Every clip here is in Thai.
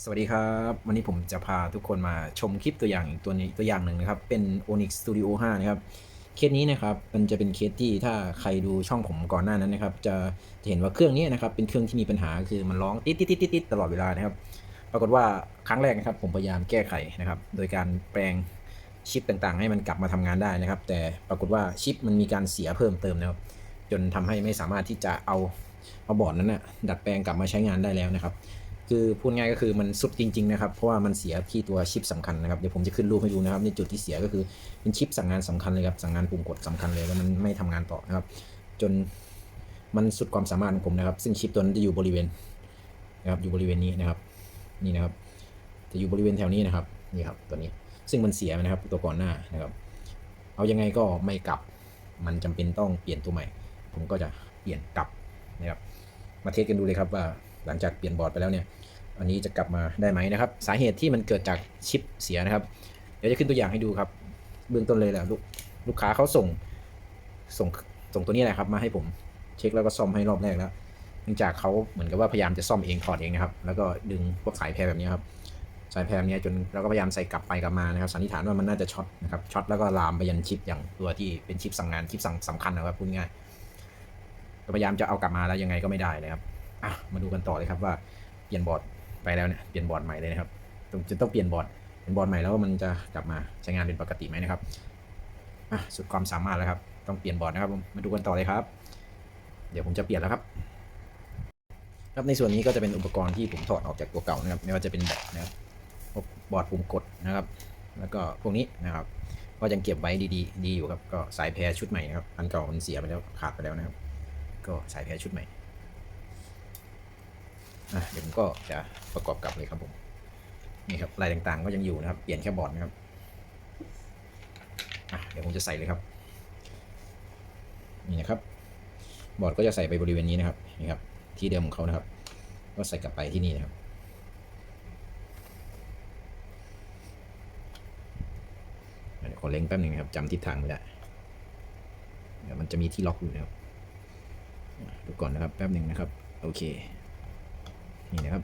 สวัสดีครับ วันนี้ผมจะพาทุกคนมาชมคลิปตัวอย่างอีกตัวนี้ตัวอย่างหนึ่งนะครับ เป็น Onyx Studio 5 นะครับ เคสนี้นะครับ มันจะเป็นเคสที่ถ้าใครดูช่องผมก่อนหน้านั้นนะครับ จะจะเห็นว่าเครื่องนี้นะครับ เป็นเครื่องที่มีปัญหาคือมันร้องติดติดติดติดติดตลอดเวลานะครับ ปรากฏว่าครั้งแรกนะครับ ผมพยายามแก้ไขนะครับ โดยการแปลงชิปต่างๆ ให้มันกลับมาทำงานได้นะครับ แต่ปรากฏว่าชิปมันมีการเสียเพิ่มเติมนะครับ จนทำให้ไม่สามารถที่จะเอาเอาบอร์ดนั้นนะดัดแปลงกลับมาใช้งานได้แล้วนะครับ คือพูดง่ายก็คือมันสุดจริง ๆ นะครับ เพราะว่ามันเสียที่ตัวชิปสำคัญนะครับ เดี๋ยวผมจะขึ้นรูปให้ดูนะครับ ในจุดที่เสียก็คือเป็นชิปสั่งงานสำคัญเลยครับ สั่งงานปุ่มกดสำคัญเลยแล้วมันไม่ทำงานต่อนะครับ จนมันสุดความสามารถของผมนะครับ ซึ่งชิปตัวนั้นจะอยู่บริเวณนะครับ อยู่บริเวณนี้นะครับ นี่นะครับ จะอยู่บริเวณแถวนี้นะครับ นี่ครับตัวนี้ ซึ่งมันเสียนะครับ ตัวก่อนหน้านะครับ เอายังไงก็ไม่กลับ มันจำเป็นต้องเปลี่ยนตัวใหม่ ผมก็จะเปลี่ยนกลับนะครับ มาเทสกันดูเลยครับว่าหลังจากเปลี่ยนบอร์ดไปแล้วเนี่ย อันนี้จะกลับมาได้ไหมนะครับ สาเหตุที่มันเกิดจากชิปเสียนะครับ เดี๋ยวจะขึ้นตัวอย่างให้ดูครับ เบื้องต้นเลยแหละลูกลูกค้าเขาส่งส่งส่งตัวนี้แหละครับ มาให้ผมเช็คแล้วก็ซ่อมให้รอบแรกแล้วเนื่องจากเขาเหมือนกับว่าพยายามจะซ่อมเองถอดเองนะครับ แล้วก็ดึงพวกสายแพรแบบนี้ครับสายแพรแบบนี้จนเราก็พยายามใส่กลับไปกลับมานะครับสันนิษฐานว่ามันน่าจะช็อตนะครับช็อตแล้วก็ลามไปยันชิปอย่างตัวที่เป็นชิปสั่งงานชิปสั่งสำคัญนะครับพูดง่ายพยายามจะเอากลับมาแล้วยังไงก็ไม่ได้เลยครับอะมาดูกันต่อเลยครับว่าเปลี่ยนบอร์ด ไปแล้วเนี่ยเปลี่ยนบอร์ดใหม่เลยนะครับต้องจะต้องเปลี่ยนบอร์ดเป็นบอร์ดใหม่แล้วมันจะกลับมาใช้งานเป็นปกติไหมนะครับอะสุดความสามารถแล้วครับ ต้องเปลี่ยนบอร์ดนะครับมาดูกันต่อเลยครับ เดี๋ยวผมจะเปลี่ยนแล้วครับครับในส่วนนี้ก็จะเป็นอุปกรณ์ที่ผมถอดออกจากตัวเก่านะครับไม่ว่าจะเป็นแบตนะครับบอร์ดปุ่มกดนะครับ แล้วก็พวกนี้นะครับ ก็ยังเก็บไว้ดีๆ ดีอยู่ครับ ก็สายแพรชุดใหม่นะครับ อันเก่ามันเสียไปแล้วขาดไปแล้วนะครับ ก็สายแพรชุดใหม่ อะเดี๋ยวผมก็จะประกอบกลับเลยครับผม นี่ครับลายต่างๆก็ยังอยู่นะครับ เปลี่ยนแค่บอร์ดนะครับอะเดี๋ยวผมจะใส่เลยครับ นี่นะครับ บอร์ดก็จะใส่ไปบริเวณนี้นะครับ นี่ครับ ที่เดิมของเขานะครับ ก็ใส่กลับไปที่นี่นะครับเดี๋ยวขอเล็งแป๊บหนึ่งครับจำทิศทางไม่ได้เดี๋ยวมันจะมีที่ล็อกอยู่นะครับดูก่อนนะครับแป๊บหนึ่งนะครับ โอเค นี่นะครับ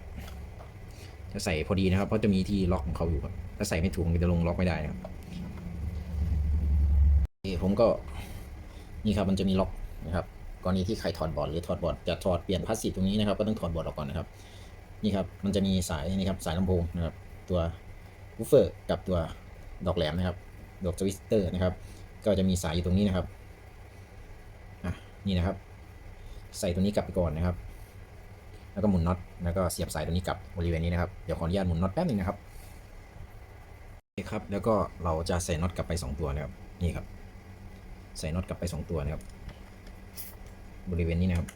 จะใส่พอดีนะครับ เพราะจะมีที่ล็อกของเขาอยู่ครับ ถ้าใส่ไม่ถูกมันจะลงล็อกไม่ได้นะครับผมก็นี่ครับมันจะมีล็อกนะครับกรณีที่ใครถอดบอร์ดหรือถอดบอร์ดจะถอดเปลี่ยนพาสซีฟตรงนี้นะครับ ก็ต้องถอดบอร์ดออกก่อนนะครับ นี่ครับมันจะมีสายนี่ครับสายลำโพงนะครับ ตัววูฟเฟอร์กับตัวดอกแหลมนะครับ ดอกสวิตเตอร์นะครับ ก็จะมีสายอยู่ตรงนี้นะครับอะนี่นะครับ ใส่ตัวนี้กลับไปก่อนนะครับ แล้วก็หมุนน็อตแล้วก็เสียบสายตัวนี้กลับบริเวณนี้นะครับเดี๋ยวขออนุญาตหมุนน็อตแป๊บนึงนะครับโอเครับแล้วก็เราจะใส่น็อตกลับไป 2 ตัวนะครับนี่ครับ ใส่น็อตกลับไป 2 ตัวนะครับ บริเวณนี้นะครับ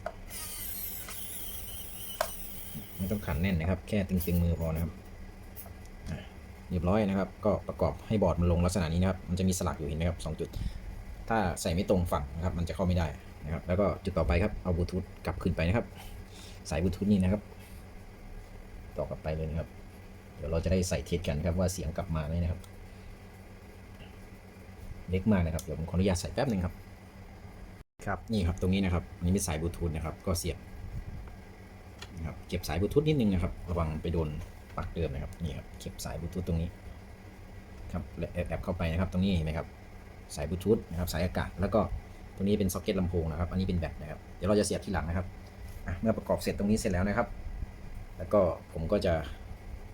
ไม่ต้องขันแน่นนะครับ แค่ตึงๆมือพอนะครับเรียบร้อยนะครับ ก็ประกอบให้บอร์ดมันลงลักษณะนี้นะครับ มันจะมีสลักอยู่เห็นไหมครับสองจุด ถ้าใส่ไม่ตรงฝั่งนะครับ มันจะเข้าไม่ได้นะครับ แล้วก็จุดต่อไปครับเอาบลูทูธกลับขึ้นไปนะครับ สายบลูทูธนี่นะครับ ต่อกลับไปเลยนะครับ เดี๋ยวเราจะได้ใส่เทสกันครับว่าเสียงกลับมาไหมนะครับ เล็กมากนะครับ เดี๋ยวผมขออนุญาตใส่แป๊บหนึ่งครับ ครับ นี่ครับ ตรงนี้นะครับอันนี้เป็นสายบลูทูธนะครับ ก็เสียบนะครับ เก็บสายบลูทูธนิดนึงนะครับ ระวังไปโดนปลั๊กเดิมนะครับ นี่ครับ เก็บสายบลูทูธตรงนี้ ครับและแอบเข้าไปนะครับ ตรงนี้เห็นไหมครับ สายบลูทูธนะครับ สายอากาศ แล้วก็ตรงนี้เป็นซ็อกเก็ตลำโพงนะครับ อันนี้เป็นแบตนะครับ เดี๋ยวเราจะเสียบที่หลังนะครับอะ เมื่อประกอบเสร็จตรงนี้เสร็จแล้วนะครับ แล้วก็ผมก็จะ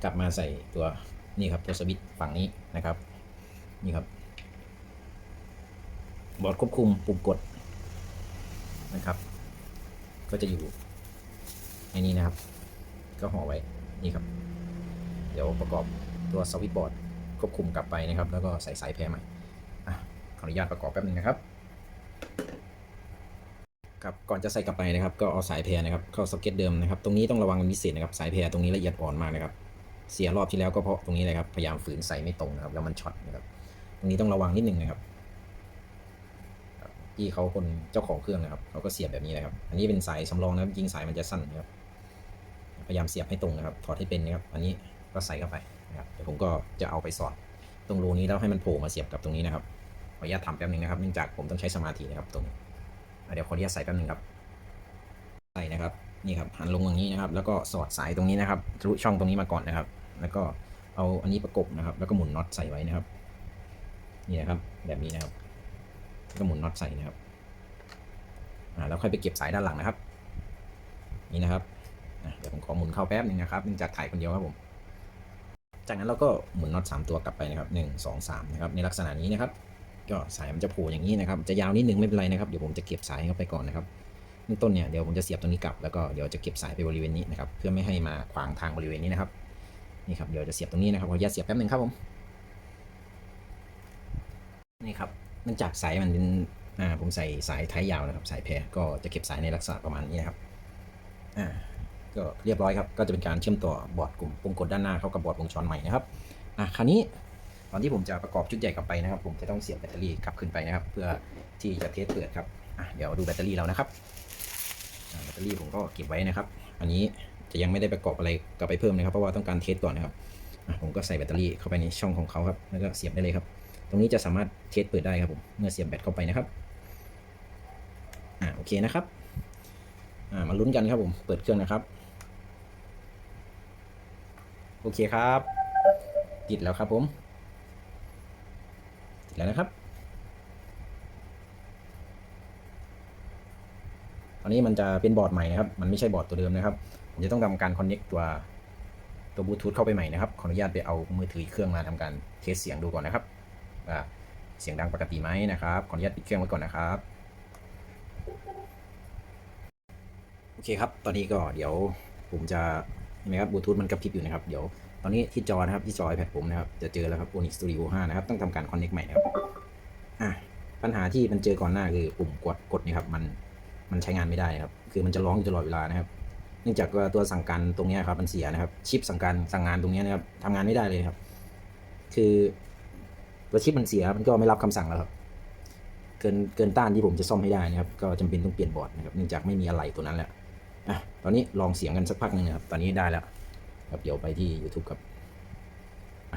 กลับมาใส่ตัวนี่ครับตัวสวิตฝั่งนี้นะครับ นี่ครับ บอร์ดควบคุมปุ่มกดนะครับ ก็จะอยู่ในนี้นะครับ ก็ห่อไว้นี่ครับ เดี๋ยวประกอบตัวสวิตบอร์ดควบคุมกลับไปนะครับ แล้วก็ใส่สายแพรใหม่อขออนุญาตประกอบแป๊บนึงนะครับ ครับก่อนจะใส่กลับไปนะครับ ก็เอาสายแพรนะครับเข้าซ็อกเก็ตเดิมนะครับตรงนี้ต้องระวังเป็นพิเศษนะครับสายแพรตรงนี้ละเอียดอ่อนมากนะครับเสียรอบที่แล้วก็เพราะตรงนี้เลยครับพยายามฝืนใส่ไม่ตรงนะครับแล้วมันช็อตนะครับตรงนี้ต้องระวังนิดนึงนะครับที่เขาคนเจ้าของเครื่องนะครับเขาก็เสียบแบบนี้นะครับ อันนี้เป็นสายสำรองนะครับจริงสายมันจะสั้นนะครับพยายามเสียบให้ตรงนะครับ ถอดให้เป็นนะครับ อันนี้ก็ใส่เข้าไปนะครับเดี๋ยวผมก็จะเอาไปสอดตรงรูนี้แล้วให้มันโผล่มาเสียบกับตรงนี้นะครับขออนุญาตทำแป๊บนึงนะครับเนื่องจากผมต้องใช้สมาธินะครับตรงนี้ เดี๋ยวขออนุญาตใส่แป๊บนึงครับใส่นะครับนี่ครับหันลงอย่างนี้นะครับ แล้วก็สอดสายตรงนี้นะครับทะลุช่องตรงนี้มาก่อนนะครับ แล้วก็เอาอันนี้ประกบนะครับ แล้วก็หมุนน็อตใส่ไว้นะครับนี่นะครับแบบนี้นะครับแล้วก็หมุนน็อตใส่นะครับอ่าแล้วค่อยไปเก็บสายด้านหลังนะครับ นี่นะครับเดี๋ยวผมขอหมุนเข้าแป๊บนึงนะครับเนื่องจากถ่ายคนเดียวครับผม จากนั้นเราก็หมุนน็อตสามตัวกลับไปนะครับหนึ่งสองสามนะครับในลักษณะนี้นะครับ ก็สายมันจะโผล่อย่างนี้นะครับ จะยาวนิดนึงไม่เป็นไรนะครับ เดี๋ยวผมจะเก็บสายเข้าไปก่อนนะครับเบื้องต้นเนี่ยเดี๋ยวผมจะเสียบตรงนี้กลับแล้วก็เดี๋ยวจะเก็บสายไปบริเวณนี้นะครับ เพื่อไม่ให้มาขวางทางบริเวณนี้นะครับนี่ครับเดี๋ยวจะเสียบตรงนี้นะครับขออนุญาตเสียบแป๊บนึงครับผมนี่ครับเนื่องจากสายมันเป็นอ่าผมใส่สายไทยยาวนะครับ สายแพรก็จะเก็บสายในลักษณะประมาณนี้นะครับอ่าก็เรียบร้อยครับก็จะเป็นการเชื่อมต่อบอร์ดกลุ่มปุ่มกดด้านหน้าเข้ากับบอร์ดวงจรใหม่นะครับอะคราวนี้ ตอนที่ผมจะประกอบชุดใหญ่กลับไปนะครับ ผมจะต้องเสียบแบตเตอรี่กลับขึ้นไปนะครับ เพื่อที่จะเทสเปิดครับเดี๋ยวดูแบตเตอรี่เรานะครับแบตเตอรี่ผมก็เก็บไว้นะครับ อันนี้จะยังไม่ได้ประกอบอะไรกลับไปเพิ่มนะครับ เพราะว่าต้องการเทสก่อนนะครับผมก็ใส่แบตเตอรี่เข้าไปในช่องของเขาครับแล้วก็เสียบได้เลยครับ ตรงนี้จะสามารถเทสเปิดได้ครับผมเมื่อเสียบแบตเข้าไปนะครับอ่าโอเคนะครับอ่ามาลุ้นกันครับผมเปิดเครื่องนะครับ โอเคครับ ติดแล้วครับผม แล้วนะครับ ตอนนี้มันจะเป็นบอร์ดใหม่นะครับ มันไม่ใช่บอร์ดตัวเดิมนะครับ ผมจะต้องทำการคอนเน็กตัวตัวบลูทูธเข้าไปใหม่นะครับ ขออนุญาตไปเอามือถืออีกเครื่องมาทำการเทสเสียงดูก่อนนะครับว่าเสียงดังปกติไหมนะครับ ขออนุญาตปิดเครื่องไว้ก่อนนะครับ โอเคครับ ตอนนี้ก็เดี๋ยวผมจะเห็นไหมครับบลูทูธมันกระพริบอยู่นะครับ เดี๋ยว ตอนนี้ที่จอนะครับที่จอ iPad ผมนะครับจะเจอแล้วครับ Onyx Studio 5 นะครับ ต้องทำการคอนเน็กใหม่นะครับอะปัญหาที่มันเจอก่อนหน้าคือปุ่มกดกดนี่ครับมันมันใช้งานไม่ได้ครับ คือมันจะร้องอยู่ตลอดเวลานะครับ เนื่องจากว่าตัวสั่งการตรงนี้ครับมันเสียนะครับ ชิปสั่งการสั่งงานตรงนี้นะครับทำงานไม่ได้เลยครับ คือตัวชิปมันเสียมันก็ไม่รับคำสั่งแล้วครับเกินเกินต้านที่ผมจะซ่อมให้ได้นะครับ ก็จำเป็นต้องเปลี่ยนบอร์ดนะครับเนื่องจากไม่มีอะไรตัวนั้นแล้วอะตอนนี้ลองเสียงกันสักพักหนึ่งนะครับ ตอนนี้ได้แล้ว ครับเดี๋ยวไปที่ YouTube ครับ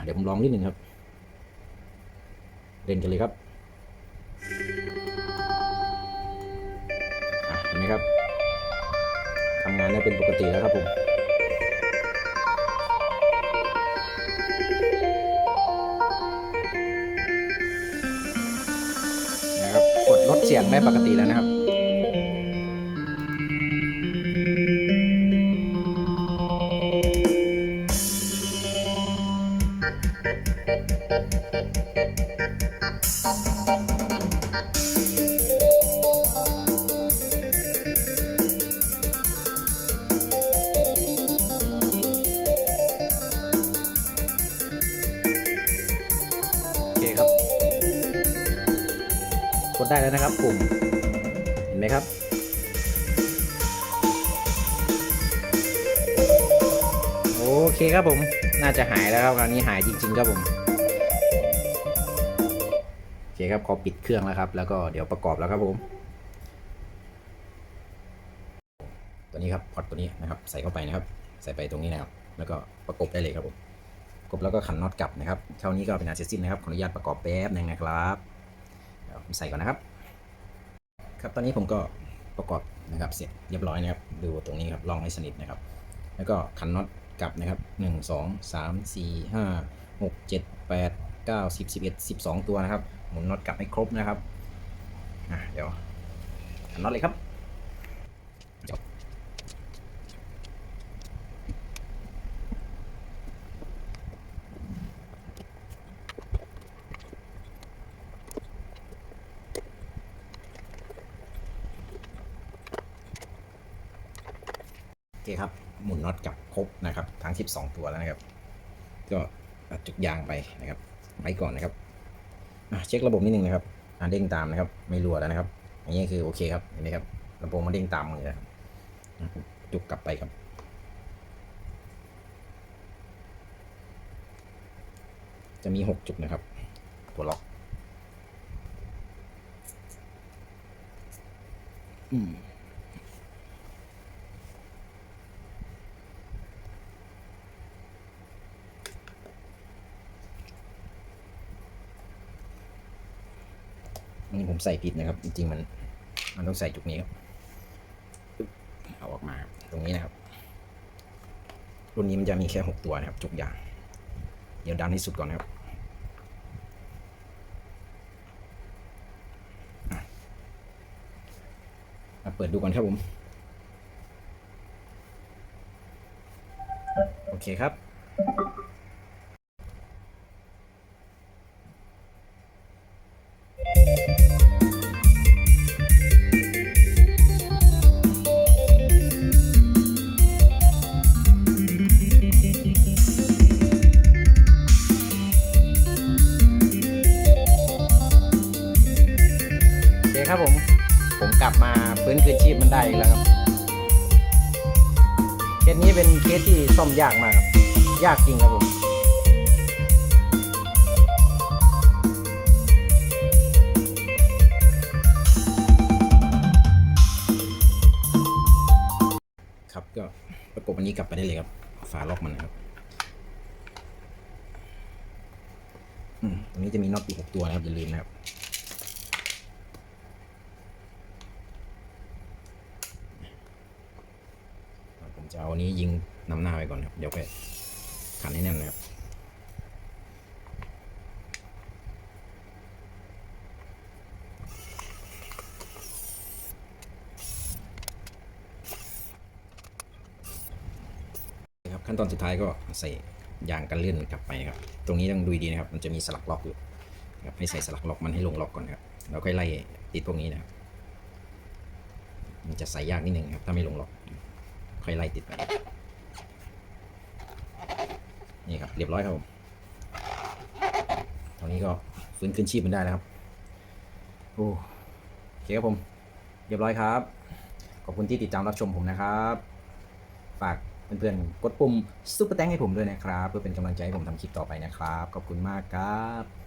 เดี๋ยวผมลองนิดนึงครับ เล่นกันเลยครับเห็นไหมครับทำงานได้เป็นปกติแล้วครับผมนะครับกดลดเสียงได้ปกติแล้วนะครับ ได้แล้วนะครับปุ่มเห็นไหมครับโอเคครับผมน่าจะหายแล้วครับคราวนี้หายจริง ๆ ครับผมโอเคครับขอปิดเครื่องแล้วครับ แล้วก็เดี๋ยวประกอบแล้วครับผม ตัวนี้ครับพอตตัวนี้นะครับ ใส่เข้าไปนะครับ ใส่ไปตรงนี้นะครับ แล้วก็ประกบได้เลยครับผมประกบแล้วก็ขันน็อตกลับนะครับเท่านี้ก็เป็นอันเสร็จสิ้นนะครับขออนุญาตประกอบแป๊บหนึงนะครับเดี๋ยวผมใส่ก่อนนะครับ ครับตอนนี้ผมก็ประกอบนะครับเสร็จเรียบร้อยนะครับดูตรงนี้ครับลองให้สนิทนะครับ แล้วก็ขันน็อตกลับนะครับหนึ่งสองสามสี่ห้าหกเจ็ดแปดเก้าสิบสิบเอ็ดสิบสองตัวนะครับ หมุนน็อตกลับให้ครบนะครับอะเดี๋ยวขันน็อตเลยครับ อเคครับ หมุนน็อตกลับครบนะครับ ทั้ง 12 ตัวแล้วนะครับ ก็ตัดจุกยางไปนะครับไว้ก่อนนะครับเช็คระบบนิดนึงนะครับเด้งตามนะครับ ไม่รั่วแล้วนะครับ อย่างนี้คือโอเคครับเห็นไหมครับลำโพงมันเด้งตามมือนะครับจุกกลับไปครับจะมี 6 จุกนะครับ ตัวล็อก อืม นี่ผมใส่ผิดนะครับ จริงๆมัน มันต้องใส่จุกนี้ครับปึ๊บเอาออกมาครับตรงนี้นะครับ รุ่นนี้มันจะมีแค่ 6 ตัวนะครับ จุกยาง เดี๋ยวดันให้สุดก่อนนะครับอะมาเปิดดูก่อนครับผม โอเคครับ มาฟื้นคืนชีพมันได้อีกแล้วครับเคสนี้เป็นเคสที่ซ่อมยากมากครับ ยากจริงครับผมครับก็ประกบอันนี้กลับไปได้เลยครับ ฝาล็อกมันนะครับอืมตรงนี้จะมีน็อตอีกหกตัวนะครับอย่าลืมนะครับ ผมจะเอันนี้ยิงนำหน้าไปก่อนครับ เดี๋ยวไปขันให้แน่นนะครับครับขั้นตอนสุดท้ายก็ใส่ยางกันเลื่อนกลับไปครับ ตรงนี้ต้องดูดีนะครับ มันจะมีสลักล็อกอยู่ครับให้ใส่สลักล็อกมันให้ลงล็อกก่อนครับแล้วค่อยไล่ติดพวกนี้นะครับ มันจะใส่ยากนิดนึงครับ ถ้าไม่ลงล็อก ค่อยไล่ติดไป นี่ครับ เรียบร้อยครับผมตอนนี้ก็ฟื้นคืนชีพมันได้แล้วครับ โอ้โอเคครับผม เรียบร้อยครับ ขอบคุณที่ติดตามรับชมผมนะครับ ฝากเพื่อนๆ กดปุ่มซุปเปอร์แตงให้ผมด้วยนะครับ เพื่อเป็นกำลังใจให้ผมทำคลิปต่อไปนะครับ ขอบคุณมากครับ